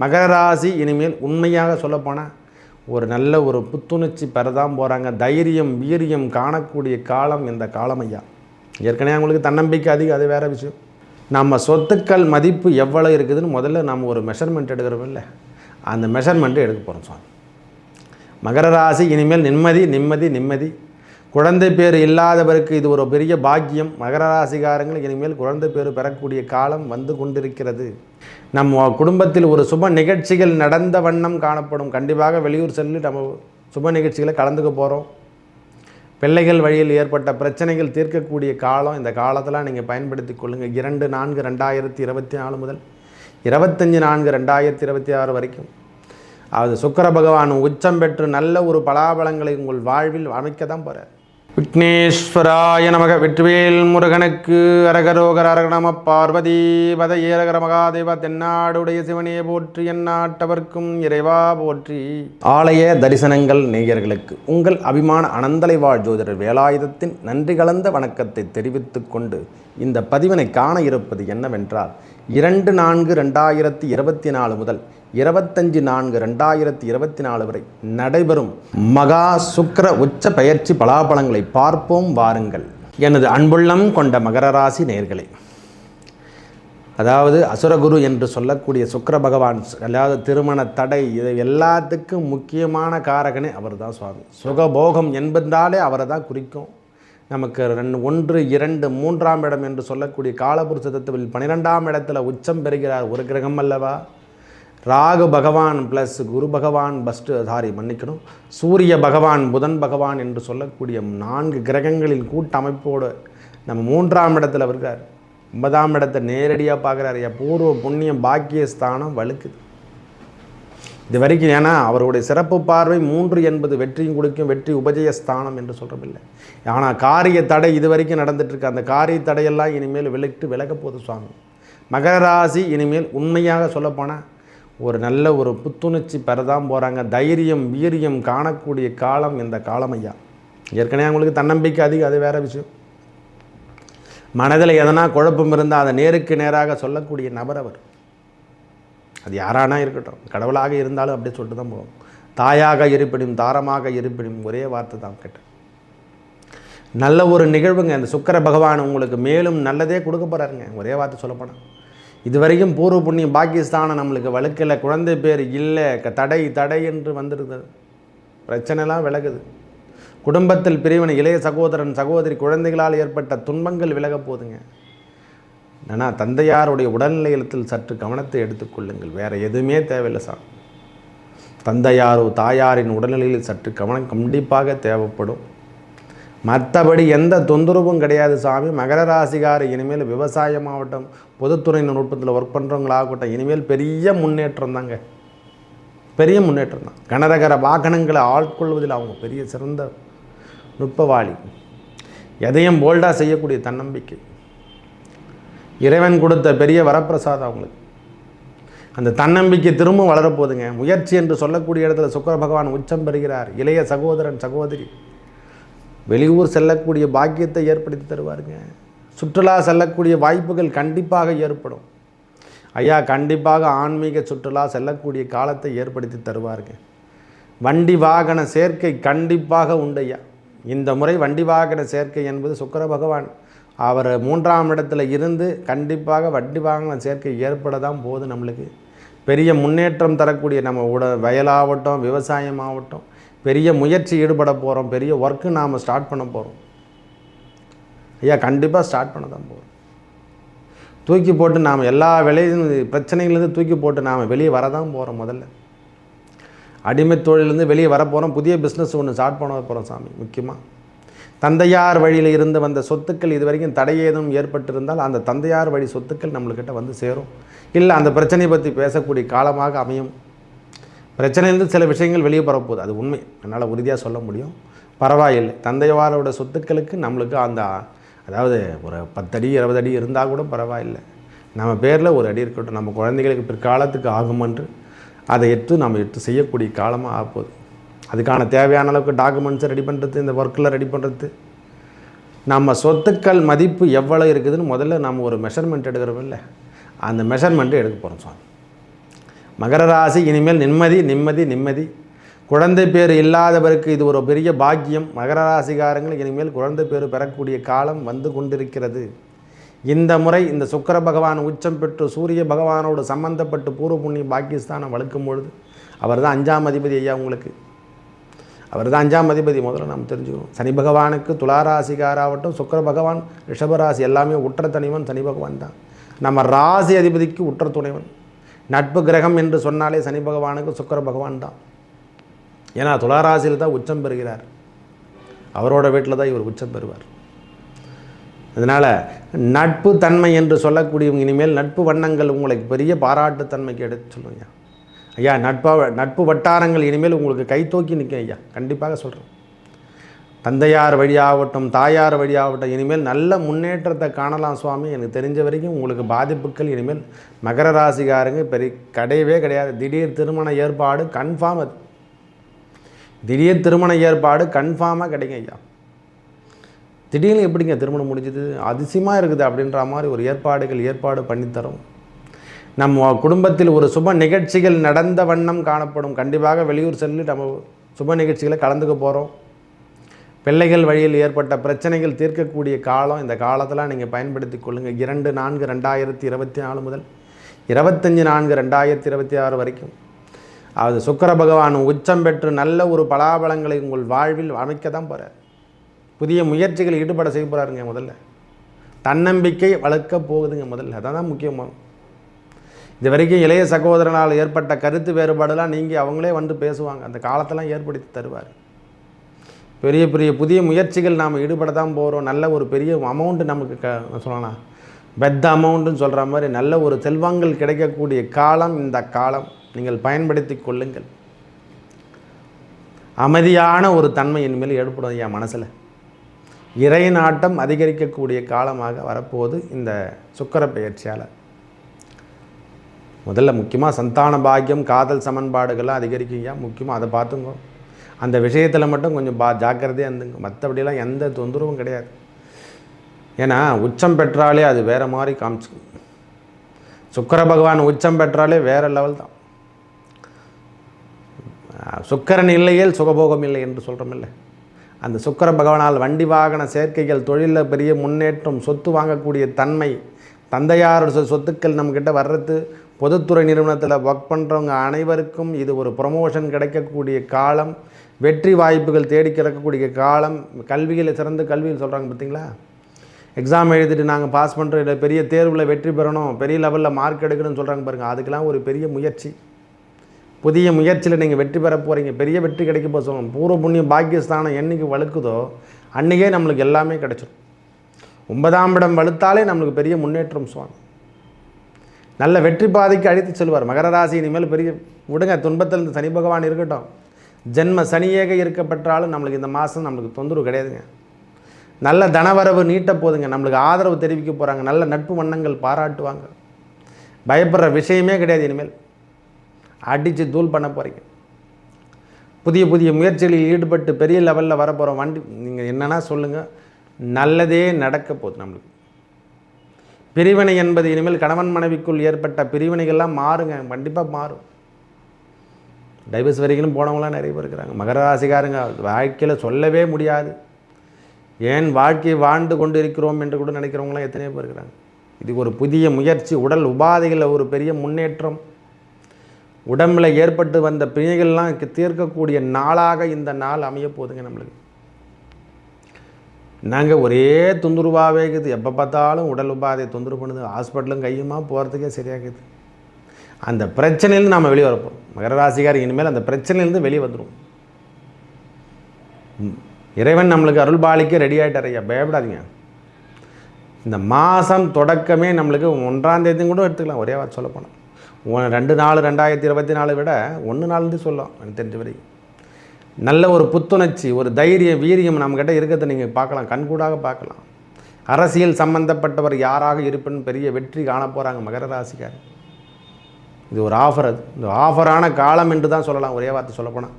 மகர ராசி இனிமேல் உண்மையாக சொல்லப்போனால் ஒரு நல்ல ஒரு புத்துணர்ச்சி பெறதான் போகிறாங்க தைரியம் வீரியம் காணக்கூடிய காலம் இந்த காலம் ஐயா ஏற்கனவே அவங்களுக்கு தன்னம்பிக்கை அதிகம் அது வேறு விஷயம். நம்ம சொத்துக்கள் மதிப்பு எவ்வளோ இருக்குதுன்னு முதல்ல நம்ம ஒரு மெஷர்மெண்ட் எடுக்கிறோம் இல்லை அந்த மெஷர்மெண்ட்டு எடுக்க போகிறோம் சுவாமி. மகர ராசி இனிமேல் நிம்மதி நிம்மதி நிம்மதி. குழந்தை பேர் இல்லாதவருக்கு இது ஒரு பெரிய பாக்கியம். மகர ராசிகாரங்களுக்கு இனிமேல் குழந்தை பேர் பெறக்கூடிய காலம் வந்து கொண்டிருக்கிறது. நம்ம குடும்பத்தில் ஒரு சுப நிகழ்ச்சிகள் நடந்த வண்ணம் காணப்படும். கண்டிப்பாக வெளியூர் செல்லி நம்ம சுப நிகழ்ச்சிகளை கலந்துக்க போகிறோம் பிள்ளைகள் வழியில் ஏற்பட்ட பிரச்சனைகள் தீர்க்கக்கூடிய காலம் இந்த காலத்தில் நீங்கள் பயன்படுத்தி கொள்ளுங்கள் இரண்டு நான்கு ரெண்டாயிரத்தி இருபத்தி நாலு முதல் இருபத்தஞ்சி நான்கு ரெண்டாயிரத்தி இருபத்தி ஆறு வரைக்கும். அது சுக்கர பகவான் உச்சம் பெற்று நல்ல ஒரு பலாபலங்களை உங்கள் வாழ்வில் அமைக்க தான் போகிறார் விக்னேஸ்வராய நமக வெற்றிவேல் முருகனுக்கு அரகரோகர அரகணம பார்வதி பத ஏரகர மகாதேவ தென்னாடுடைய சிவனே போற்றி எந்நாட்டவர்க்கும் இறைவா போற்றி. ஆலய தரிசனங்கள் நேயர்களுக்கு உங்கள் அபிமான அனந்தலை வாழ் ஜோதிடர் வேலாயுதத்தின் நன்றி கலந்த வணக்கத்தை தெரிவித்துக் கொண்டு இந்த பதிவினை காண இருப்பது என்னவென்றால் இரண்டு நான்கு ரெண்டாயிரத்தி இருபத்தி நாலு முதல் இருபத்தஞ்சு நான்கு ரெண்டாயிரத்தி இருபத்தி நாலு வரை நடைபெறும் மகா சுக்கர உச்ச பயிற்சி பலாபலங்களை பார்ப்போம் வாருங்கள். எனது அன்புள்ளம் கொண்ட மகர ராசி நேர்களே அதாவது அசுரகுரு என்று சொல்லக்கூடிய சுக்கர பகவான் அதாவது திருமண தடை இது எல்லாத்துக்கும் முக்கியமான காரகனே அவர் தான் சுவாமி. சுகபோகம் என்பதாலே அவரை தான் குறிக்கும். நமக்கு ரெண்டு ஒன்று இரண்டு மூன்றாம் இடம் என்று சொல்லக்கூடிய காலபுருஷ தத்துவில் பன்னிரெண்டாம் இடத்துல உச்சம் பெறுகிறார் ஒரு கிரகம் அல்லவா? ராகு பகவான் ப்ளஸ் குரு பகவான் பஸ்ட்டு சாரி மன்னிக்கணும். சூரிய பகவான் புதன் பகவான் என்று சொல்லக்கூடிய நான்கு கிரகங்களின் கூட்டமைப்போடு நம்ம மூன்றாம் இடத்துல இருக்கார் ஒன்பதாம் இடத்தை நேரடியாக பார்க்குறாரு. ஐயா பூர்வ புண்ணியம் பாக்கிய ஸ்தானம் வலுக்குது. இது வரைக்கும் ஏன்னா அவருடைய சிறப்பு பார்வை மூன்று என்பது வெற்றியும் கொடுக்கும் வெற்றி உபஜய ஸ்தானம் என்று சொல்கிறதில்லை ஆனால் காரிய தடை இது வரைக்கும் நடந்துட்டுருக்கு அந்த காரிய தடையெல்லாம் இனிமேல் விலக்கிட்டு விலக போகுது சுவாமி. மகர ராசி இனிமேல் உண்மையாக சொல்லப்போனால் ஒரு நல்ல ஒரு புத்துணர்ச்சி பெறதான் போகிறாங்க தைரியம் வீரியம் காணக்கூடிய காலம் இந்த காலம் ஐயா ஏற்கனவே அவங்களுக்கு தன்னம்பிக்கை அதிகம் அது வேறு விஷயம். மனதில் எதனா குழப்பம் இருந்தால் அதை நேருக்கு நேராக சொல்லக்கூடிய நபர் அவர். அது யாரானா இருக்கட்டும். கடவுளாக இருந்தாலும் அப்படியே சொல்லிட்டு தான் போவோம். தாயாக இருப்பினும் தாரமாக இருப்பினும் ஒரே வார்த்தை தான் கேட்டேன் நல்ல ஒரு நிகழ்வுங்க. அந்த சுக்கர பகவான் உங்களுக்கு மேலும் நல்லதே கொடுக்க போகிறாருங்க ஒரே வார்த்தை சொல்லப்போனால் இதுவரைக்கும் பூர்வ புண்ணியம் பாகிஸ்தானை நம்மளுக்கு வழக்கில் குழந்தை பேர் இல்லை க- தடை தடை என்று வந்திருந்தது பிரச்சனைலாம் விலகுது. குடும்பத்தில் பிரிவினை இளைய சகோதரன் சகோதரி குழந்தைகளால் ஏற்பட்ட துன்பங்கள் விலகப் போதுங்க. ஆனால் தந்தையாருடைய உடல்நிலையத்தில் சற்று கவனத்தை எடுத்துக்கொள்ளுங்கள் வேறு எதுவுமே தேவையில்லை சார். தந்தையாரோ தாயாரின் உடல்நிலையில் சற்று கவனம் கண்டிப்பாக தேவைப்படும். மற்றபடி எந்த தொந்தரவும் கிடையாது சாமி. மகர ராசிகார் இனிமேல் விவசாயமாகட்டும் பொதுத்துறை நுட்பத்தில் ஒர்க் பண்ணுறவங்களாகட்டும் இனிமேல் பெரிய முன்னேற்றம் தாங்க. பெரிய முன்னேற்றம் தான். கனரகர வாகனங்களை ஆட்கொள்வதில் அவங்க பெரிய சிறந்த நுட்பவாளி. எதையும் போல்டாக செய்யக்கூடிய தன்னம்பிக்கை. இறைவன் கொடுத்த பெரிய வரப்பிரசாதம் அவங்களுக்கு. அந்த தன்னம்பிக்கை திரும்ப வளரப்போகுதுங்க. முயற்சி என்று சொல்லக்கூடிய இடத்துல சுக்கர பகவான் உச்சம் பெறுகிறார். இளைய சகோதரன் சகோதரி. வெளியூர் செல்லக்கூடிய பாக்கியத்தை ஏற்படுத்தி தருவாருங்க. சுற்றுலா செல்லக்கூடிய வாய்ப்புகள் கண்டிப்பாக ஏற்படும். ஐயா கண்டிப்பாக ஆன்மீக சுற்றுலா செல்லக்கூடிய காலத்தை ஏற்படுத்தி தருவாருங்க. வண்டி வாகன சேர்க்கை கண்டிப்பாக உண்டு ஐயா இந்த முறை வண்டி வாகன சேர்க்கை என்பது சுக்கர பகவான். அவர் மூன்றாம் இடத்துல இருந்து கண்டிப்பாக வண்டி வாகன சேர்க்கை ஏற்பட தான் போகுது நம்மளுக்கு. பெரிய முன்னேற்றம் தரக்கூடிய நம்ம உட வயலாகட்டும் விவசாயமாகட்டும் பெரிய முயற்சி ஈடுபட போகிறோம் பெரிய ஒர்க்கு நாம் ஸ்டார்ட் பண்ண போகிறோம் ஐயா கண்டிப்பாக ஸ்டார்ட் பண்ண தான் போகிறோம் தூக்கி போட்டு நாம் எல்லா விலையும் பிரச்சனைகள்லேருந்து தூக்கி போட்டு நாம் வெளியே வர தான் போகிறோம் முதல்ல. அடிமை தொழிலேருந்து வெளியே வர போகிறோம் புதிய பிஸ்னஸ் ஒன்று ஸ்டார்ட் பண்ண போகிறோம் சாமி முக்கியமாக தந்தையார் வழியில் இருந்து வந்த சொத்துக்கள் இது வரைக்கும் தடை ஏதும் ஏற்பட்டிருந்தால் அந்த தந்தையார் வழி சொத்துக்கள் நம்மளுக்கிட்ட வந்து சேரும். இல்லை அந்த பிரச்சனையை பற்றி பேசக்கூடிய காலமாக அமையும். பிரச்சனையிலிருந்து சில விஷயங்கள் வெளியே பரப்போகுது அது உண்மை. என்னால் உறுதியாக சொல்ல முடியும். பரவாயில்லை. தந்தையாரோட சொத்துக்களுக்கு நம்மளுக்கு அந்த அதாவது ஒரு பத்தடி இருபது அடி இருந்தால் கூட பரவாயில்லை. நம்ம பேரில் ஒரு அடி இருக்கட்டும். நம்ம குழந்தைகளுக்கு பிற்காலத்துக்கு ஆகுமென்று அதை எடுத்து நம்ம எடுத்து செய்யக்கூடிய காலமாக ஆகப்போகுது. அதுக்கான தேவையான அளவுக்கு டாக்குமெண்ட்ஸை ரெடி பண்ணுறது இந்த ஒர்க்கில் ரெடி பண்ணுறது நம்ம சொத்துக்கள் மதிப்பு எவ்வளோ இருக்குதுன்னு முதல்ல நம்ம ஒரு மெஷர்மெண்ட் எடுக்கிறோம் இல்லை? அந்த மெஷர்மெண்ட்டு எடுக்க போகிறோம் சுவாமி. மகர ராசி இனிமேல் நிம்மதி நிம்மதி நிம்மதி. குழந்தை பேர் இல்லாதவருக்கு இது ஒரு பெரிய பாக்கியம். மகர ராசிகாரங்கள் இனிமேல் குழந்தை பேர் பெறக்கூடிய காலம் வந்து கொண்டிருக்கிறது. இந்த முறை இந்த சுக்கர பகவான் உச்சம் பெற்று சூரிய பகவானோடு சம்பந்தப்பட்டு பூர்வ புண்ணிய பாக்கியஸ்தானம் வளர்க்கும் பொழுது அவர் தான் அஞ்சாம் அதிபதி ஐயா உங்களுக்கு. அவர் தான் அஞ்சாம் அதிபதி முதல்ல நாம் தெரிஞ்சுக்கணும். சனி பகவானுக்கு துளாராசிகாராகட்டும் சுக்கர பகவான் ரிஷபராசி எல்லாமே உற்ற தனிவன் சனி பகவான் தான் நம்ம ராசி அதிபதிக்கு உற்ற துணைவன் நட்பு கிரகம் என்று சொன்னாலே சனி பகவானுக்கு சுக்கர பகவான் தான். ஏன்னா துளாராசியில் தான் உச்சம் பெறுகிறார். அவரோட வீட்டில் தான் இவர் உச்சம் பெறுவார். அதனால் நட்பு தன்மை என்று சொல்லக்கூடியவங்க இனிமேல் நட்பு வண்ணங்கள் உங்களுக்கு பெரிய பாராட்டுத்தன்மைக்கு எடுத்து சொல்லுங்க ஐயா. நட்பாக நட்பு வட்டாரங்கள் இனிமேல் உங்களுக்கு கை தூக்கி நிற்கும் ஐயா. கண்டிப்பாக சொல்கிறேன் தந்தையார் வழியாகட்டும் தாயார் வழியாகட்டும் இனிமேல் நல்ல முன்னேற்றத்தை காணலாம் சுவாமி. எனக்கு தெரிஞ்ச வரைக்கும் உங்களுக்கு பாதிப்புகள் இனிமேல் மகர ராசிக்காரங்க பெரிய கிடையவே கிடையாது. திடீர் திருமண ஏற்பாடு கன்ஃபார்ம் திடீர் திருமண ஏற்பாடு கன்ஃபார்மாக கிடைக்கும் ஐயா. திடீர்னு எப்படிங்க திருமணம் முடிஞ்சது? அதிசயமாக இருக்குது அப்படின்ற மாதிரி ஒரு ஏற்பாடுகள் ஏற்பாடு பண்ணித்தரும் நம்ம குடும்பத்தில் ஒரு சுப நிகழ்ச்சிகள் நடந்த வண்ணம் காணப்படும். கண்டிப்பாக வெளியூர் செல்லு நம்ம சுப நிகழ்ச்சிகளை கலந்துக்க போகிறோம் பிள்ளைகள் வழியில் ஏற்பட்ட பிரச்சனைகள் தீர்க்கக்கூடிய காலம் இந்த காலத்தில் நீங்கள் பயன்படுத்தி கொள்ளுங்கள் இரண்டு நான்கு ரெண்டாயிரத்தி இருபத்தி நாலு முதல் இருபத்தஞ்சி நான்கு ரெண்டாயிரத்தி இருபத்தி ஆறு வரைக்கும். அது சுக்கர பகவான் உச்சம் பெற்று நல்ல ஒரு பலாபலங்களை உங்கள் வாழ்வில் அமைக்க தான் போகிறார் புதிய முயற்சிகள் ஈடுபட செய்ய போகிறாருங்க முதல்ல. தன்னம்பிக்கை வளர்க்க போகுதுங்க முதல்ல. அதான் தான் முக்கியமாக இது வரைக்கும் இளைய சகோதரனால் ஏற்பட்ட கருத்து வேறுபாடெல்லாம் நீங்கள் அவங்களே வந்து பேசுவாங்க. அந்த காலத்தெல்லாம் ஏற்படுத்தி தருவார். பெரிய பெரிய புதிய முயற்சிகள் நாம் ஈடுபட தான் போகிறோம் நல்ல ஒரு பெரிய அமௌண்ட்டு நமக்கு க சொல்லலாம் பெத்த அமௌண்ட்டுன்னு சொல்கிற மாதிரி நல்ல ஒரு செல்வங்கள் கிடைக்கக்கூடிய காலம் இந்த காலம். நீங்கள் பயன்படுத்தி கொள்ளுங்கள். அமைதியான ஒரு தன்மை இனிமேல் ஏற்படும் என் மனசில். இறை நாட்டம் அதிகரிக்கக்கூடிய காலமாக வரப்போகுது இந்த சுக்கர பயிற்சியால். முதல்ல முக்கியமாக சந்தான பாக்கியம் காதல் சமன்பாடுகள்லாம் அதிகரிக்குங்க முக்கியமாக அதை பார்த்துங்க. அந்த விஷயத்தில் மட்டும் கொஞ்சம் பா ஜாக்கிரதையாக இருந்துங்க. மற்றபடியெல்லாம் எந்த தொந்தரவும் கிடையாது. ஏன்னா உச்சம் பெற்றாலே அது வேறு மாதிரி காமிச்சுக்கும். சுக்கர பகவான் உச்சம் பெற்றாலே வேறு லெவல் தான். சுக்கரன் இல்லையேல் சுகபோகம் இல்லை என்று சொல்கிறோமில்ல அந்த சுக்கர பகவானால் வண்டி வாகன சேர்க்கைகள் தொழிலில் பெரிய முன்னேற்றம் சொத்து வாங்கக்கூடிய தன்மை தந்தையாரோட சொத்துக்கள் நம்மக்கிட்ட வர்றது பொதுத்துறை நிறுவனத்தில் ஒர்க் பண்ணுறவங்க அனைவருக்கும் இது ஒரு ப்ரொமோஷன் கிடைக்கக்கூடிய காலம் வெற்றி வாய்ப்புகள் தேடி கிடக்கக்கூடிய காலம். கல்வியில் சிறந்த கல்வியில் சொல்கிறாங்க பார்த்தீங்களா எக்ஸாம் எழுதிட்டு நாங்கள் பாஸ் பண்ணுறோம் இல்லை பெரிய தேர்வில் வெற்றி பெறணும். பெரிய லெவலில் மார்க் எடுக்கணும்னு சொல்கிறாங்க பாருங்கள் அதுக்கெல்லாம் ஒரு பெரிய முயற்சி. புதிய முயற்சியில் நீங்கள் வெற்றி பெற போகிறீங்க பெரிய வெற்றி கிடைக்க போக பூர்வ புண்ணியம் பாக்கியஸ்தானம் என்றைக்கு வழுக்குதோ அன்றைக்கே நம்மளுக்கு எல்லாமே கிடைச்சிடும் ஒன்பதாம் இடம் வலுத்தாலே நம்மளுக்கு பெரிய முன்னேற்றம் சுவாமி நல்ல வெற்றி பாதைக்கு அழைத்து செல்வார். மகர ராசி இனிமேல் பெரிய விடுங்க துன்பத்தில் இந்த சனி பகவான் இருக்கட்டும். ஜென்ம சனியேக இருக்கப்பட்டாலும் நம்மளுக்கு இந்த மாதம் நம்மளுக்கு தொந்தரவு கிடையாதுங்க. நல்ல தனவரவு நீட்ட போதுங்க. நம்மளுக்கு ஆதரவு தெரிவிக்க போகிறாங்க நல்ல நட்பு வண்ணங்கள் பாராட்டுவாங்க. பயப்படுற விஷயமே கிடையாது இனிமேல். அடித்து தூள் பண்ண போகிறீங்க புதிய புதிய முயற்சிகளில் ஈடுபட்டு பெரிய லெவலில் வரப்போகிற வண்டி நீங்கள் என்னன்னா சொல்லுங்கள் நல்லதே நடக்க போகுது நம்மளுக்கு. பிரிவினை என்பது இனிமேல் கணவன் மனைவிக்குள் ஏற்பட்ட பிரிவினைகள்லாம் மாறுங்க கண்டிப்பாக மாறும். டைவர்ஸ் வரைக்கும் போனவங்களாம் நிறைய பேர் இருக்கிறாங்க. மகர ராசிக்காரங்க வாழ்க்கையில் சொல்லவே முடியாது. ஏன் வாழ்க்கையை வாழ்ந்து கொண்டு இருக்கிறோம் என்று கூட நினைக்கிறவங்களாம் எத்தனையோ பேர் இருக்கிறாங்க. இது ஒரு புதிய முயற்சி உடல் உபாதைகளில் ஒரு பெரிய முன்னேற்றம். உடம்பில் ஏற்பட்டு வந்த பிணைகள்லாம் தீர்க்கக்கூடிய நாளாக இந்த நாள் அமைய போகுதுங்க நம்மளுக்கு. நாங்கள் ஒரே தொந்தரவாகவே இருக்குது. எப்போ பார்த்தாலும் உடல் உபாதை தொந்தரவு பண்ணுது. ஹாஸ்பிட்டலும் கையுமா போகிறதுக்கே சரியாகுது. அந்த பிரச்சனையிலேருந்து நாம் வெளியே வரப்போம் மகர ராசிக்காரர் இனிமேல் அந்த பிரச்சனையிலேருந்து வெளியே வந்துடும் இறைவன் நம்மளுக்கு அருள் பாலிக்க ரெடி ஆகிட்டார் ஐயா. பயப்படாதீங்க. இந்த மாதம் தொடக்கமே நம்மளுக்கு ஒன்றாம் தேதியும் கூட எடுத்துக்கலாம். ஒரே வார்த்தை சொல்லப்போனால் ரெண்டு நாலு ரெண்டாயிரத்தி இருபத்தி நாலு விட ஒன்று நாலுன்னு சொல்லலாம். எனக்கு தெரிஞ்ச வரைக்கும். நல்ல ஒரு புத்துணர்ச்சி ஒரு தைரியம் வீரியம் நம்மக்கிட்ட இருக்கிறத நீங்கள் பார்க்கலாம். கண்கூடாக பார்க்கலாம். அரசியல் சம்பந்தப்பட்டவர் யாராக இருப்பின் பெரிய வெற்றி காண போகிறாங்க மகர ராசிக்கார். இது ஒரு ஆஃபர் அது. இந்த ஆஃபரான காலம் என்று தான் சொல்லலாம் ஒரே வார்த்தை சொல்லப்போனால்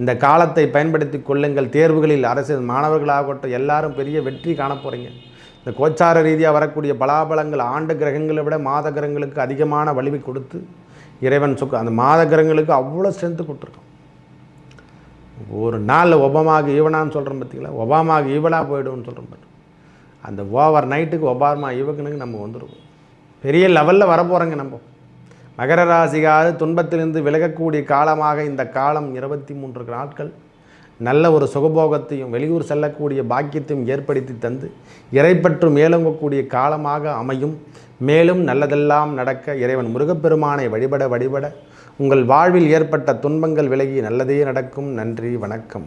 இந்த காலத்தை பயன்படுத்தி கொள்ளுங்கள். தேர்வுகளில் அரசியல் மாணவர்களாகட்டும் எல்லாரும் பெரிய வெற்றி காண போகிறீங்க இந்த கோச்சார ரீதியாக வரக்கூடிய பலாபலங்கள் ஆண்டு கிரகங்களை விட மாத கிரகங்களுக்கு அதிகமான வலிமை கொடுத்து இறைவன் சுக்க அந்த மாத கிரகங்களுக்கு அவ்வளோ ஸ்ட்ரென்த்து கொடுத்துருக்கோம் ஒரு நாளில் ஒபாமாவுக்கு ஈவனான்னு சொல்கிறோம் பார்த்தீங்களா ஒபாமாவுக்கு ஈவனாக போய்டும்னு சொல்கிறோம் பாரு அந்த ஓவர் நைட்டுக்கு ஒபாமா ஈவனுக்கு நம்ம வந்துருவோம். பெரிய லெவலில் வரப்போகிறோங்க நம்ம. மகர ராசிக்காவது துன்பத்திலிருந்து விலகக்கூடிய காலமாக இந்த காலம் இருபத்தி மூன்று நாட்கள். நல்ல ஒரு சுகபோகத்தையும் வெளியூர் செல்லக்கூடிய பாக்கியத்தையும் ஏற்படுத்தி தந்து இறைப்பற்று மேலோங்கக்கூடிய காலமாக அமையும். மேலும் நல்லதெல்லாம் நடக்க இறைவன் முருகப்பெருமானை வழிபட வழிபட உங்கள் வாழ்வில் ஏற்பட்ட துன்பங்கள் விலகி நல்லதே நடக்கும். நன்றி வணக்கம்.